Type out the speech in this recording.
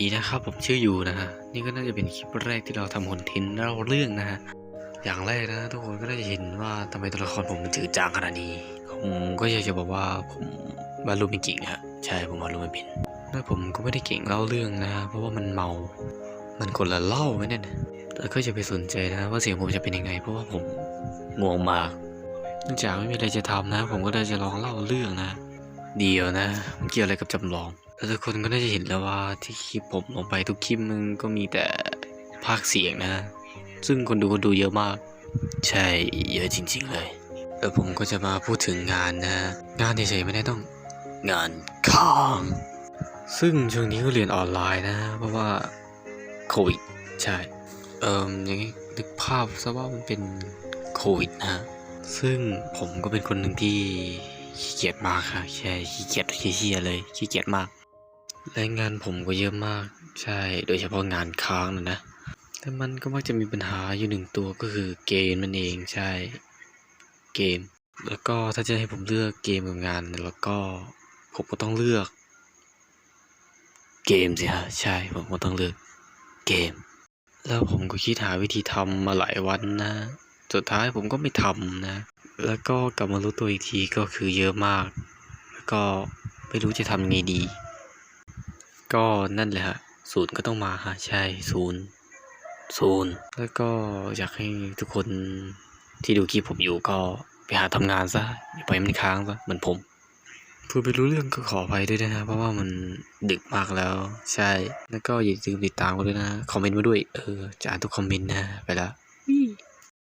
ดีนะครับผมชื่อยูนะฮะนี่ก็น่าจะเป็นคลิปแรกที่เราทำคอนเทนต์เล่าเรื่องนะฮะอย่างแรกนะทุกคนก็น่าจะเห็นว่าทำไมตัวละครผมมันจืดจางขนาดนี้ผมก็อยากจะบอกว่าผมวาดรูปไม่เก่งฮะใช่ผมวาดรูปไม่เป็นและผมก็ไม่ได้เก่งเล่าเรื่องนะเพราะว่ามันเมา มันคนละเล่าไหมเนี่ยแล้วก็จะไปสนใจนะว่าเสียงผมจะเป็นยังไง เพราะว่าผมง่วงมากเนื่องจากไม่มีอะไรจะทำนะ ผมก็เลยจะลองเล่าเรื่องนะ เดียวนะมันเกี่ยวอะไรกับจำลองแล้วทุกคนก็น่าจะเห็นแล้วว่าที่คลิปผมลงไปทุกคลิปมันก็มีแต่ภาคเสียงนะ ซึ่งคนดูก็ดูเยอะมาก ใช่เยอะจริง ๆ เลย แล้วผมก็จะมาพูดถึงงานนะ งานเฉยๆไม่ได้ต้อง งานค้างซึ่งช่วงนี้ก็เรียนออนไลน์นะ เพราะว่าโควิดใช่ เอิมอย่างนี้นึกภาพซะว่ามันเป็นโควิดนะ ซึ่งผมก็เป็นคนหนึ่งที่ ขี้เกียจมากค่ะใช่ขี้เกียจขี้เกียจเลยขี้เกียจมากและงานผมก็เยอะมาก ใช่ โดยเฉพาะงานค้างนะนะ แต่มันก็มักจะมีปัญหาอยู่หนึ่งตัวก็คือเกมมันเองใช่ เกม แล้วก็ถ้าจะให้ผมเลือกเกมกับงานแล้วก็ผมก็ต้องเลือก เกมสิฮะใช่ผมก็ต้องเลือกเกม แล้วผมก็คิดหาวิธีทำมาหลายวันนะ สุดท้ายผมก็ไม่ทำนะ แล้วก็กลับมารู้ตัวอีกทีก็คือเยอะมาก แล้วก็ไม่รู้จะทำยังไงดี ก็นั่นแหละฮะศูนย์ก็ต้องมาฮะใช่ศูนย์ศูนย์แล้วก็อยากให้ทุกคนที่ดูคลิปผมอยู่ก็ไปหาทำงานซะอย่าปล่อยมันค้างซะเหมือนผมพูดไปรู้เรื่องก็ขออภัยด้วยนะ เพราะว่ามันดึกมากแล้ว ใช่ แล้วก็อย่าลืมติดตามกันด้วยนะ คอมเมนต์มาด้วย เออ จะอ่านทุกคอมเมนต์นะ ไปละ